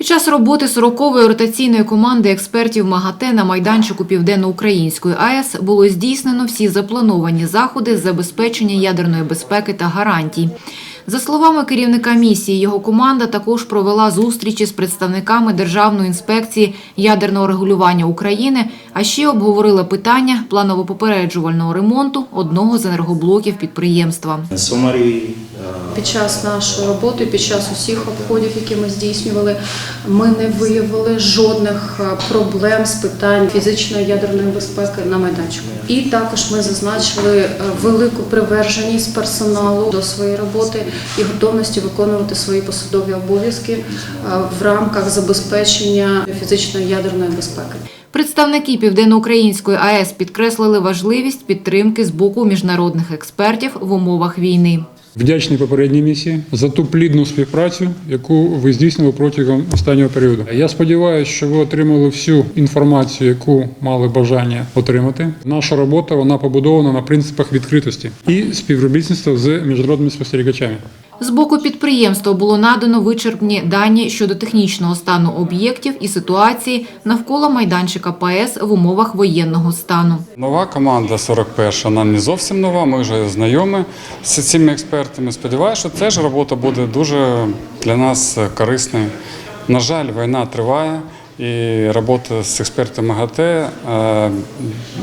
Під час роботи 40-ї ротаційної команди експертів МАГАТЕ на майданчику Південно-Української АЕС було здійснено всі заплановані заходи з забезпечення ядерної безпеки та гарантій. За словами керівника місії, його команда також провела зустрічі з представниками Державної інспекції ядерного регулювання України, а ще обговорила питання планово-попереджувального ремонту одного з енергоблоків підприємства. Uh, Під час нашої роботи, під час усіх обходів, які ми здійснювали, ми не виявили жодних е, проблем з питань фізичної ядерної безпеки на майданчику. І також ми зазначили е, велику приверженість персоналу до своєї роботи і готовності виконувати свої посадові обов'язки е, в рамках забезпечення фізичної ядерної безпеки. Представники Південноукраїнської АЕС підкреслили важливість підтримки з боку міжнародних експертів в умовах війни. Вдячний попередній місії за ту плідну співпрацю, яку ви здійснили протягом останнього періоду. Я сподіваюся, що ви отримали всю інформацію, яку мали бажання отримати. Наша робота вона побудована на принципах відкритості і співробітництва з міжнародними спостерігачами. З боку підприємства було надано вичерпні дані щодо технічного стану об'єктів і ситуації навколо майданчика ПАЕС в умовах воєнного стану. Нова команда 41 вона не зовсім нова. Ми вже знайомі з цими експертами. Сподіваюся, що теж робота буде дуже для нас корисною. На жаль, війна триває, і робота з експертами МАГАТЕ е,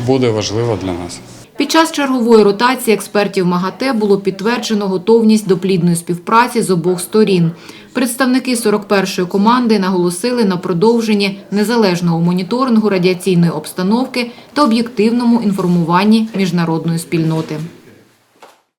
буде важлива для нас. Під час чергової ротації експертів МАГАТЕ було підтверджено готовність до плідної співпраці з обох сторін. Представники 41-ї команди наголосили на продовженні незалежного моніторингу радіаційної обстановки та об'єктивному інформуванні міжнародної спільноти.